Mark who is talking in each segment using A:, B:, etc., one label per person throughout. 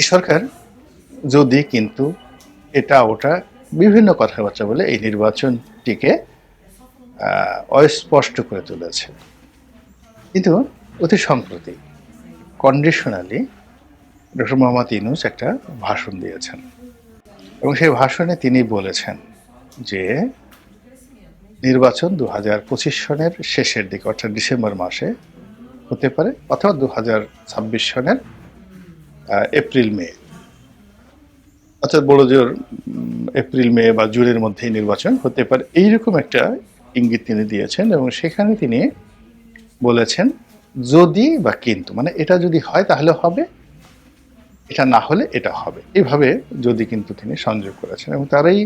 A: এই সরকার যদি কিন্তু এটা ওটা বিভিন্ন কথাবার্তা বলে এই নির্বাচনটিকে অস্পষ্ট করে তুলেছে। কিন্তু অতি সম্প্রতি কন্ডিশনালি ডক্টর মোহাম্মদ ইনুস একটা ভাষণ দিয়েছেন। এবং সেই ভাষণে তিনি বলেছেন যে নির্বাচন দু হাজার পঁচিশ সনের শেষের দিকে, অর্থাৎ ডিসেম্বর মাসে হতে পারে, অথবা দু হাজার ছাব্বিশ সনের এপ্রিল, মে। অর্থাৎ বড় জোর এপ্রিল, মে বা জুনের মধ্যেই নির্বাচন হতে পারে। এইরকম একটা ইঙ্গিত তিনি দিয়েছেন এবং সেখানে তিনি বলেছেন, যদি বা কিন্তু। মানে এটা যদি হয় তাহলে হবে, এটা না হলে এটা হবে। এভাবে যদি কিন্তু তিনি সংযোগ করেছেন এবং তার এই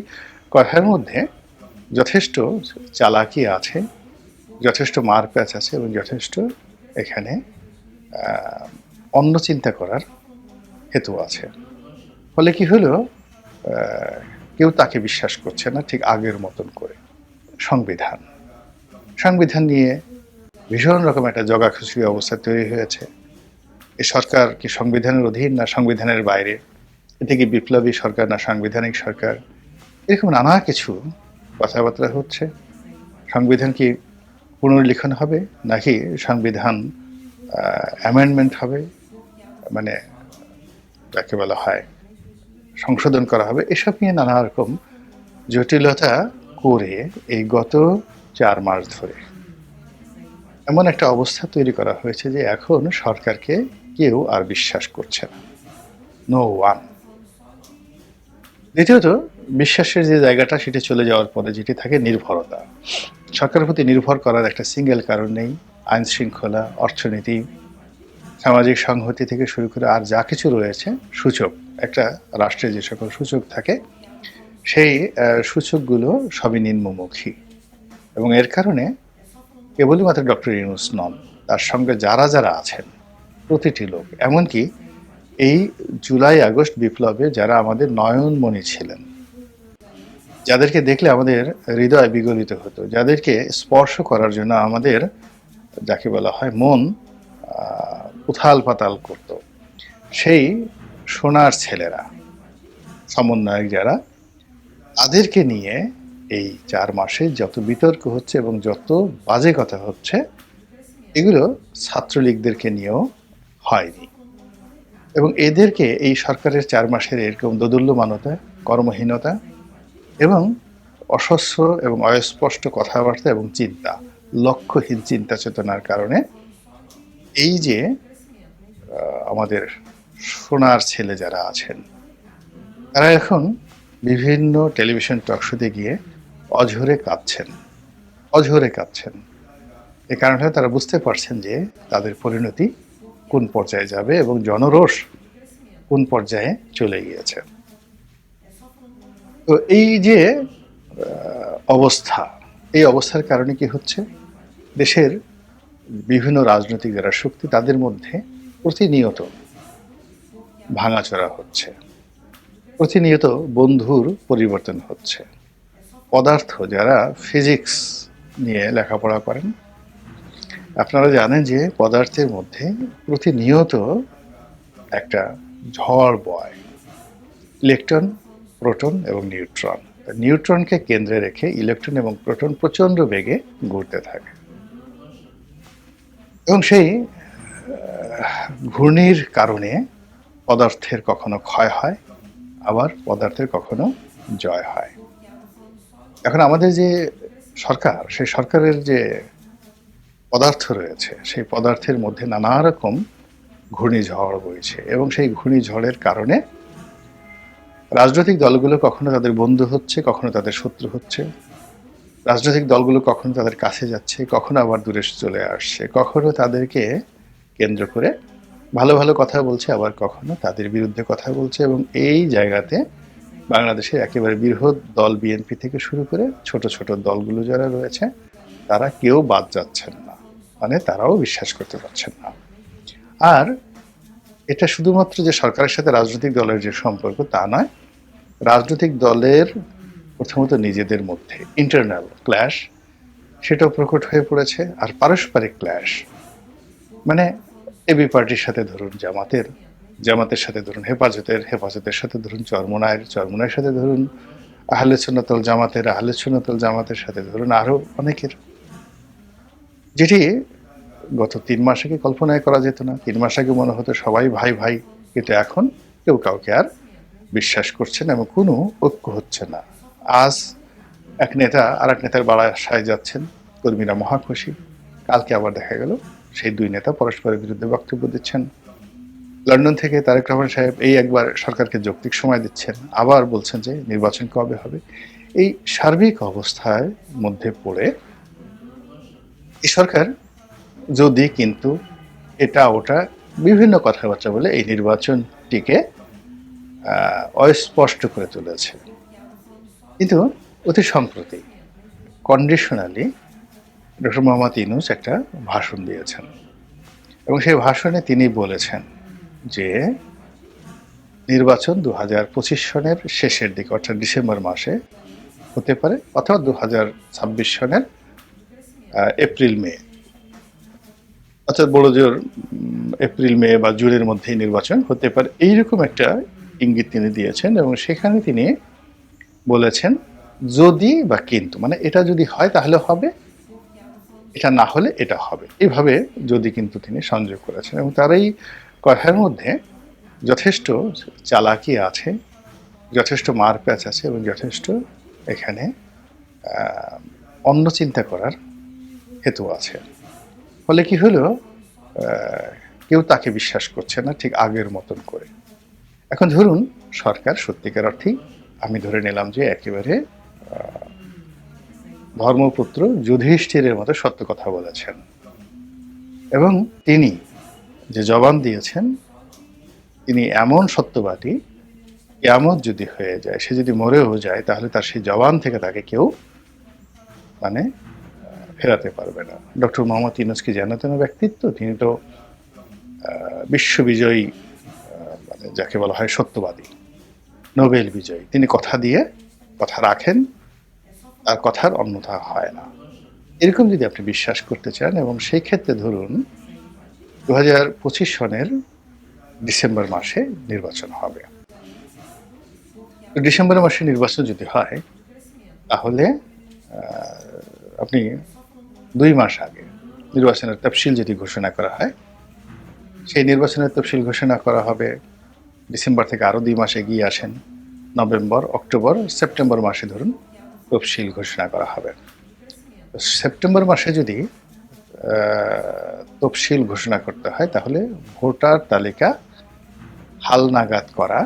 A: কথার মধ্যে যথেষ্ট চালাকি আছে, যথেষ্ট মারপ্যাচ আছে এবং যথেষ্ট এখানে অন্য চিন্তা করার হেতু আছে। ফলে কি হলো? কেউ তাকে বিশ্বাস করছে না ঠিক আগের মতন করে। সংবিধান। সংবিধান নিয়ে ভীষণ রকম একটা জগাখুশি অবস্থা তৈরি হয়েছে। এই সরকার কি সংবিধানের অধীন না সংবিধানের বাইরে? এটা কি বিপ্লবী সরকার না সাংবিধানিক সরকার? এরকম নানা কিছু কথাবার্তা হচ্ছে। সংবিধান কি পুনর্লিখন হবে? নাকি সংবিধান অ্যামেন্ডমেন্ট হবে? মানে যাকে বলা হয়। সংশোধন করা হবে। এসব নিয়ে নানা রকম জটিলতা করে এই গত চার মাস ধরে এমন একটা অবস্থা তৈরি করা হয়েছে যে এখন সরকারকে কেউ আর বিশ্বাস করছে না। নো ওয়ান দ্বিতীয়ত, বিশ্বাসের যে জায়গাটা, সেটি চলে যাওয়ার পরে যেটি থাকে নির্ভরতা। সরকারের প্রতি নির্ভর করার একটা সিঙ্গেল কারণ নেই। আইন শৃঙ্খলা, অর্থনীতি সামাজিক সংহতি থেকে শুরু করে আর যা কিছু রয়েছে, সূচক, একটা রাষ্ট্রে যে সকল সূচক থাকে, সেই সূচকগুলো সবই নিম্নমুখী। এবং এর কারণে কেবলই মাত্র ডক্টর ইউনুস নন, তার সঙ্গে যারা যারা আছেন, প্রতিটি লোক। এমনকি এই জুলাই আগস্ট বিপ্লবে যারা আমাদের নয়নমণি ছিলেন, যাদেরকে দেখলে আমাদের হৃদয় বিগলিত হতো, যাদেরকে স্পর্শ করার জন্য আমাদের, যাকে বলা হয় মন উথাল পাতাল করত। সেই সোনার ছেলেরা, সমন্বয়ক যারা, তাদেরকে নিয়ে এই চার মাসে যত বিতর্ক হচ্ছে এবং যত বাজে কথা হচ্ছে, এগুলো ছাত্রলীগদেরকে নিয়েও হয়নি। এবং এদেরকে এই সরকারের চার মাসের এরকম দোদুল্যমানতা, কর্মহীনতা এবং অস্বস্ব এবং অস্পষ্ট কথাবার্তা এবং চিন্তা, লক্ষ্যহীন চিন্তা চেতনার কারণে এই যে আমাদের সোনার ছেলে যারা আছেন, তারা এখন বিভিন্ন টেলিভিশন টকশোতে গিয়ে অঝরে কাঁদছেন অঝরে কাঁদছেন এ কারণে তারা বুঝতে পারছেন যে তাদের পরিণতি কোন পর্যায়ে যাবে এবং জনরোষ কোন পর্যায়ে চলে গিয়েছে। তো এই যে অবস্থা, এই অবস্থার কারণে কি হচ্ছে? দেশের বিভিন্ন রাজনৈতিক যারা শক্তি, তাদের মধ্যে প্রতিনিয়ত ভাঙাচোরা হচ্ছে। প্রতিনিয়ত বন্ধুর পরিবর্তন হচ্ছে। পদার্থ যারা ফিজিক্স নিয়ে লেখাপড়া করেন, আপনারা জানেন যে পদার্থের মধ্যে প্রতিনিয়ত একটা ঝড় বয়, ইলেকট্রন, প্রোটন এবং নিউট্রন। নিউট্রনকে কেন্দ্রে রেখে ইলেকট্রন এবং প্রোটন প্রচণ্ড বেগে ঘুরতে থাকে। এবং সেই ঘূর্ণির কারণে পদার্থের কখনো ক্ষয় হয়, আবার পদার্থের কখনো জয় হয়। এখন আমাদের যে সরকার, সেই সরকারের যে পদার্থ রয়েছে, সেই পদার্থের মধ্যে নানা রকম ঘূর্ণিঝড় বইছে এবং সেই ঘূর্ণিঝড়ের কারণে রাজনৈতিক দলগুলো কখনো তাদের বন্ধু হচ্ছে, কখনো তাদের শত্রু হচ্ছে। রাজনৈতিক দলগুলো কখনো তাদের কাছে যাচ্ছে, কখনো আবার দূরে চলে আসছে, কখনো তাদেরকে কেন্দ্র করে ভালো ভালো কথা বলছে, আবার কখনো তাদের বিরুদ্ধে কথা বলছে এবং এই জায়গাতে বাংলাদেশের একেবারে বৃহৎ দল বিএনপি থেকে শুরু করে ছোট ছোট দলগুলো যারা রয়েছে, তারা কেউ বাদ যাচ্ছেন না। মানে তারাও বিশ্বাস করতে পারছেন না। আর এটা শুধুমাত্র যে সরকারের সাথে রাজনৈতিক দলের যে সম্পর্ক, তা নয়। রাজনৈতিক দলের প্রথমত নিজেদের মধ্যে ইন্টারনাল ক্ল্যাশ সেটাও প্রকট হয়ে পড়েছে। আর পারস্পরিক ক্ল্যাশ মানে এবি পার্টির সাথে ধরুন, জামাতের জামাতের সাথে ধরুন, হেফাজতের হেফাজতের সাথে ধরুন, চরমোনায়ের চরমোনায়ের সাথে ধরুন, আহলে সুন্নাতল জামাতের, আহলে সুন্নাতল জামাতের সাথে ধরুন আরও অনেকের। যেটি গত তিন মাস আগে কল্পনায় করা যেত না। তিন মাস আগে মনে হতো সবাই ভাই ভাই, কিন্তু এখন কেউ কাউকে আর বিশ্বাস করছে না এবং কোনো ঐক্য হচ্ছে না। আজ এক নেতা আর এক নেতার বাড়ায় যাচ্ছেন, কর্মীরা মহাখুশি। কালকে আবার দেখা গেল সেই দুই নেতা পরস্পরের বিরুদ্ধে বক্তব্য দিচ্ছেন। লন্ডন থেকে তারেক রহমান সাহেব এই একবার সরকারকে যৌক্তিক সময় দিচ্ছেন। আবার বলছেন যে নির্বাচন কবে হবে? এই সার্বিক অবস্থায় মধ্যে পড়ে এই সরকার যদি কিন্তু এটা ওটা বিভিন্ন কথাবার্তা বলে এই নির্বাচনটিকে অস্পষ্ট করে তুলেছে। কিন্তু অতি সম্প্রতি কন্ডিশনালি ডক্টর মোহাম্মদ ইনুস একটা ভাষণ দিয়েছেন। এবং সেই ভাষণে তিনি বলেছেন যে নির্বাচন দু হাজার পঁচিশ সনের শেষের দিকে, অর্থাৎ ডিসেম্বর মাসে হতে পারে, অথবা দু হাজার ছাব্বিশ সনের এপ্রিল, মে। অর্থাৎ বড় জোর এপ্রিল, মে বা জুনের মধ্যেই নির্বাচন হতে পারে। এইরকম একটা ইঙ্গিত তিনি দিয়েছেন এবং সেখানে তিনি বলেছেন, যদি বা কিন্তু মানে এটা যদি হয় তাহলে হবে এটা না হলে এটা হবে। এভাবে যদি কিন্তু তিনি সংযোগ করেছেন এবং তার এই কথার মধ্যে যথেষ্ট চালাকি আছে, যথেষ্ট মারপ্যাচ আছে এবং যথেষ্ট এখানে অন্য চিন্তা করার হেতু আছে। ফলে কি হলো? কেউ তাকে বিশ্বাস করছে না ঠিক আগের মতন করে। এখন ধরুন সরকার সত্যিকার অর্থেই আমি ধরে নিলাম যে একেবারে ধর্মপুত্র যুধিষ্ঠিরের মতো সত্য কথা বলেছেন। এবং তিনি যে জবান দিয়েছেন, তিনি এমন সত্যবাদী কেমন যদি হয়ে যায়, সে যদি মরেও যায়, তাহলে তার সেই জবান থেকে তাকে কেউ মানে ফেরাতে পারবে না। ডক্টর মোহাম্মদ ইউনুস জানাতেন ব্যক্তিত্ব? তিনি তো বিশ্ববিজয়ী মানে যাকে বলা হয় সত্যবাদী, নোবেল বিজয়ী। তিনি কথা দিয়ে, কথা রাখেন আর কথার অন্যথা হয় না। এরকম যদি আপনি বিশ্বাস করতে চান এবং সেই ক্ষেত্রে ধরুন দু হাজার পঁচিশ সনের ডিসেম্বর মাসে নির্বাচন হবে। ডিসেম্বর মাসে নির্বাচন যদি হয়, তাহলে আপনি দুই মাস আগে নির্বাচনের তফসিল যদি ঘোষণা করা হয়, সেই নির্বাচনের তফসিল ঘোষণা করা হবে। ডিসেম্বর থেকে আরও দুই মাস এগিয়ে আসেন। নভেম্বর, অক্টোবর, সেপ্টেম্বর মাসে ধরুন তফসিল ঘোষণা করা হবে। সেপ্টেম্বর মাসে যদি তফসিল ঘোষণা করতে হয়, তাহলে ভোটার তালিকা হালনাগাদ করা,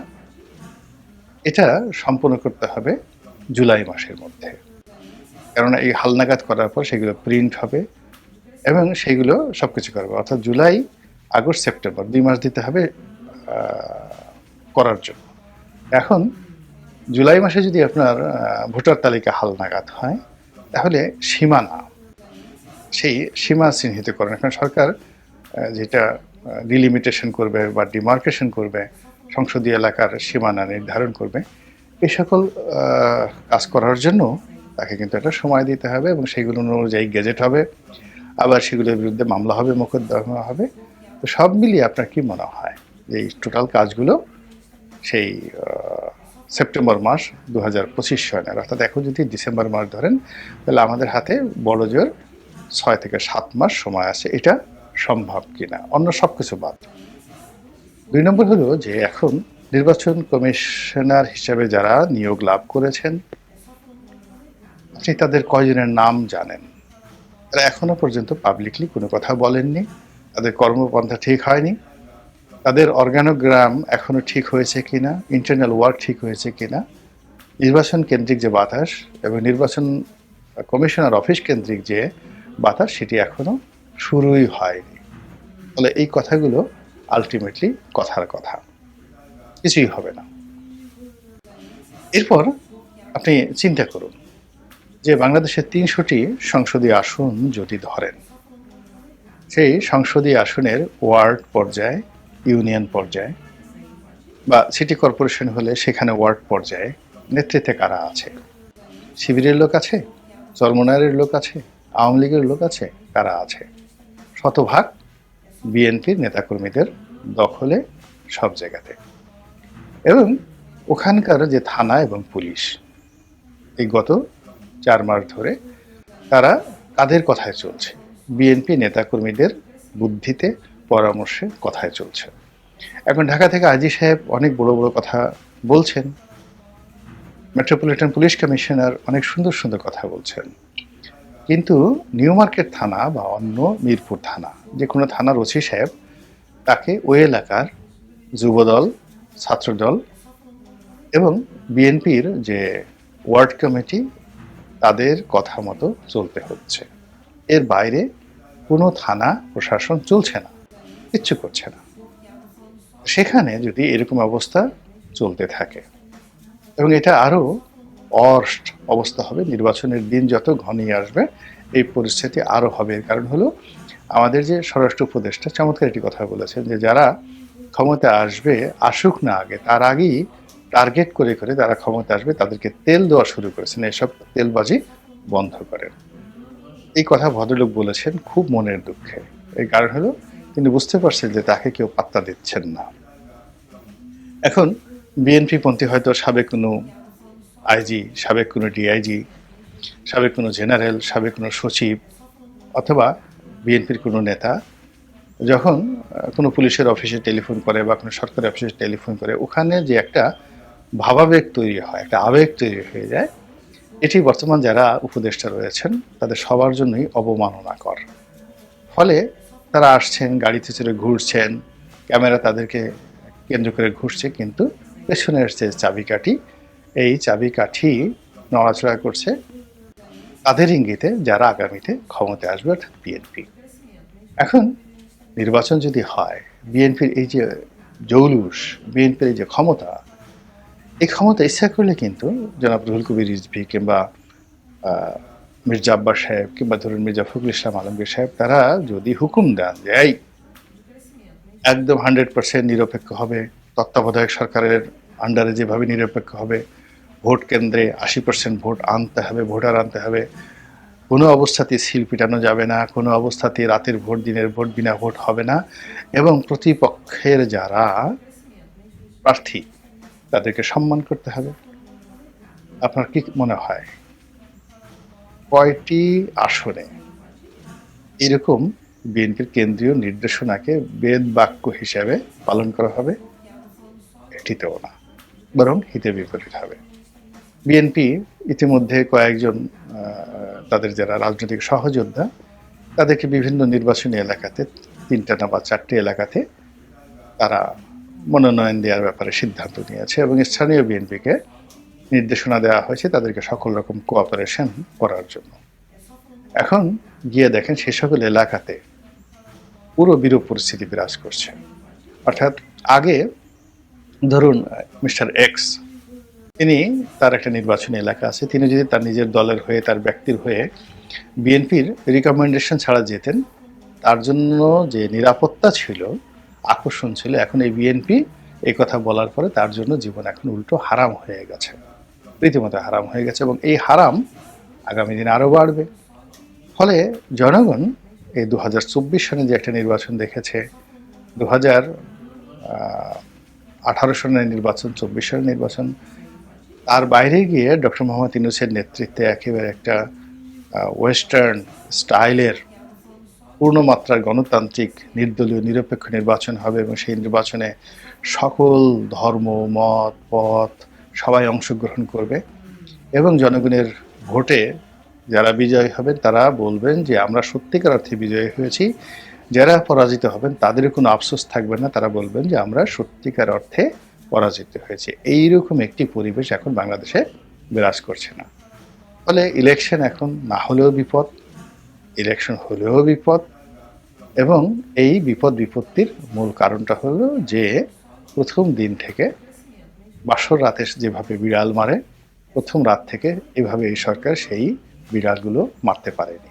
A: এটা সম্পূর্ণ করতে হবে জুলাই মাসের মধ্যে। কেননা এই হালনাগাদ করার পর সেগুলো প্রিন্ট হবে এবং সেগুলো সব কিছু করবে। অর্থাৎ জুলাই, আগস্ট, সেপ্টেম্বর দুই মাস দিতে হবে করার জন্য। এখন জুলাই মাসে যদি আপনার ভোটার তালিকা হালনাগাদ হয়, তাহলে সীমানা, সেই সীমা চিহ্নিত করেন। এখন সরকার যেটা ডিলিমিটেশন করবে বা ডিমার্কেশন করবে, সংসদীয় এলাকার সীমানা নির্ধারণ করবে এই সকল কাজ করার জন্য তাকে কিন্তু একটা সময় দিতে হবে এবং সেইগুলো অনুযায়ী গেজেট হবে। আবার সেগুলোর বিরুদ্ধে মামলা হবে, মোকদ্দমা হবে। তো সব মিলিয়ে আপনার কি মনে হয় যে এই টোটাল কাজগুলো সেই সেপ্টেম্বর মাস দু হাজার পঁচিশ সনের অর্থাৎ এখন যদি ডিসেম্বর মাস ধরেন, তাহলে আমাদের হাতে বড় জোর ছয় থেকে সাত মাস সময় আছে। এটা সম্ভব কিনা? অন্য সব কিছু বাদ। দুই নম্বর হলো যে এখন নির্বাচন কমিশনার হিসেবে যারা নিয়োগ লাভ করেছেন, আপনি তাদের কয়জনের নাম জানেন? তারা এখনও পর্যন্ত পাবলিকলি কোনো কথা বলেননি। তাদের কর্মপন্থা ঠিক হয়নি। তাদের অর্গানোগ্রাম এখনও ঠিক হয়েছে কিনা ইন্টারনাল ওয়ার্ক ঠিক হয়েছে কিনা, নির্বাচন কেন্দ্রিক যে বাতাস এবং নির্বাচন কমিশনার অফিস কেন্দ্রিক যে বাতাস, সেটি এখনও শুরুই হয়নি। ফলে এই কথাগুলো আলটিমেটলি কথার কথা। কিছুই হবে না। এরপর আপনি চিন্তা করুন যে বাংলাদেশের তিনশোটি সংসদীয় আসন যদি ধরেন, সেই সংসদীয় আসনের ওয়ার্ড পর্যায়ে ইউনিয়ন পর্যায়ে বা সিটি কর্পোরেশন হলে সেখানে ওয়ার্ড পর্যায়ে নেতৃত্বে কারা আছে? শিবিরের লোক আছে? চরমনায়ের লোক আছে? আওয়ামী লীগের লোক আছে? কারা আছে? শতভাগ বিএনপির নেতাকর্মীদের দখলে সব জায়গাতে। এবং ওখানকার যে থানা এবং পুলিশ, এই গত চার মাস ধরে তারা কাদের কথায় চলছে? বিএনপি নেতাকর্মীদের বুদ্ধিতে পরামর্শে কথায় চলছে। এখন ঢাকা থেকে আজি সাহেব অনেক বড় বড় কথা বলছেন। মেট্রোপলিটন পুলিশ কমিশনার অনেক সুন্দর সুন্দর কথা বলছেন। কিন্তু নিউ মার্কেট থানা বা অন্য মিরপুর থানা, যে কোনো থানার ওসি সাহেব তাকে ওই এলাকার যুবদল, ছাত্রদল এবং বিএনপির যে ওয়ার্ড কমিটি তাদের কথা মতো চলতে হচ্ছে। এর বাইরে কোনো থানা প্রশাসন চলছে না, কিচ্ছু করছে না। সেখানে যদি এরকম অবস্থা চলতে থাকে, এবং এটা আরও অর্স্ট অবস্থা হবে, নির্বাচনের দিন যত ঘনিয়ে আসবে, এই পরিস্থিতি আরও হবে। এর কারণ হলো, আমাদের যে স্বরাষ্ট্র উপদেষ্টা চমৎকার একটি কথা বলেছেন যে, যারা ক্ষমতা আসবে, আসুক না আগে, তার আগেই টার্গেট করে করে তারা ক্ষমতা আসবে, তাদেরকে তেল দেওয়া শুরু করেছেন। এসব তেলবাজি বন্ধ করেন। এই কথা ভদ্রলোক বলেছেন খুব মনের দুঃখে। এই কারণ হলো তিনি বুঝতে পারছেন যে তাকে কেউ পাত্তা দিচ্ছেন না। এখন বিএনপি পন্থী হয়তো সাবেক কোনো আইজি, সাবেক কোনো ডিআইজি, সাবেক কোনো জেনারেল, সাবেক কোনো সচিব অথবা বিএনপির কোনো নেতা যখন কোনো পুলিশের অফিসে টেলিফোন করে বা কোনো সরকারি অফিসে টেলিফোন করে, ওখানে যে একটা ভাবাবেগ তৈরি হয়, একটা আবেগ তৈরি হয়ে যায়, এটি বর্তমান যারা উপদেষ্টা রয়েছেন, তাদের সবার জন্যই অবমাননাকর। ফলে তারা আসছেন, গাড়িতে চড়ে ঘুরছেন, ক্যামেরা তাদেরকে কেন্দ্র করে ঘুরছে, কিন্তু পেছনের যে চাবিকাঠি, এই চাবিকাঠি নড়াচড়া করছে। তাদের ইঙ্গিতে যারা আগামীতে ক্ষমতায় আসবে, অর্থাৎ বিএনপি এখন নির্বাচন যদি হয় বিএনপির এই যে জৌলুস বিএনপির এই যে ক্ষমতা, এই ক্ষমতা ইচ্ছা করলে কিন্তু জনাব রুহুল কবির রিজভি কিংবা মির্জা আব্বাস সাহেব কিংবা ধরুন মির্জা ফখরুল ইসলাম আলমগীর সাহেব, তারা যদি হুকুম দেন যে, এই, একদম হান্ড্রেড পার্সেন্ট নিরপেক্ষ হবে, তত্ত্বাবধায়ক সরকারের আন্ডারে যেভাবে নিরপেক্ষ হবে, ভোট কেন্দ্রে আশি পার্সেন্ট ভোট আনতে হবে, ভোটার আনতে হবে, কোনো অবস্থাতে সিল পিটানো যাবে না, কোনো অবস্থাতে রাতের ভোট, দিনের ভোট, বিনা ভোট হবে না। এবং প্রতিপক্ষের যারা প্রার্থী, তাদেরকে সম্মান করতে হবে। আপনার কি মনে হয়? কয়টি আসনে? এরকম বিএনপির কেন্দ্রীয় নির্দেশনাকে বেদ বাক্য হিসাবে পালন করা হবে একটিতেও না, বরং হিতে বিপরীত হবে। বিএনপি ইতিমধ্যে কয়েকজন তাদের যারা রাজনৈতিক সহযোদ্ধা, তাদেরকে বিভিন্ন নির্বাচনী এলাকাতে, তিনটা না বা চারটি এলাকাতে তারা মনোনয়ন দেওয়ার ব্যাপারে সিদ্ধান্ত নিয়েছে এবং স্থানীয় বিএনপিকে নির্দেশনা দেওয়া হয়েছে তাদেরকে সকল রকম কোঅপারেশন করার জন্য। এখন গিয়ে দেখেন সে সকল এলাকাতে পুরো বিরূপ পরিস্থিতি বিরাজ করছে। অর্থাৎ আগে ধরুন, মিস্টার এক্স তিনি তার একটা নির্বাচনী এলাকা আছে, তিনি যদি তার নিজের দলের হয়ে, তার ব্যক্তির হয়ে বিএনপির রিকমেন্ডেশন ছাড়া যেতেন, তার জন্য যে নিরাপত্তা ছিল, আকর্ষণ ছিল, এখন এই বিএনপি এই কথা বলার পরে তার জন্য জীবন এখন উল্টো হারাম হয়ে গেছে। রীতিমতো হারাম হয়ে গেছে এবং এই হারাম আগামী দিনে আরও বাড়বে। ফলে জনগণ এই দু হাজার চব্বিশ সনে যে একটা নির্বাচন দেখেছে দু হাজার আঠারো সনের নির্বাচন, চব্বিশ সনের নির্বাচন, তার বাইরে গিয়ে ডক্টর মোহাম্মদ ইউনুসের নেতৃত্বে একেবারে একটা ওয়েস্টার্ন স্টাইলের পূর্ণমাত্রার গণতান্ত্রিক, নির্দলীয়, নিরপেক্ষ নির্বাচন হবে এবং সেই নির্বাচনে সকল ধর্ম, মত, পথ সবাই অংশগ্রহণ করবে এবং জনগণের ভোটে যারা বিজয়ী হবেন তারা বলবেন যে আমরা সত্যিকার অর্থে বিজয়ী হয়েছি। যারা পরাজিত হবেন তাদের কোনো আফসোস থাকবে না। তারা বলবেন যে আমরা সত্যিকার অর্থে পরাজিত হয়েছে। এইরকম একটি পরিবেশ এখন বাংলাদেশে বিরাজ করছে না। ফলে ইলেকশন এখন না হলেও বিপদ, ইলেকশন হলেও বিপদ এবং এই বিপদ বিপত্তির মূল কারণটা হলো যে প্রথম দিন থেকে বাসর রাতে যেভাবে বিড়াল মারে, প্রথম রাত থেকে এভাবে এই সরকার সেই বিড়ালগুলো মারতে পারেনি।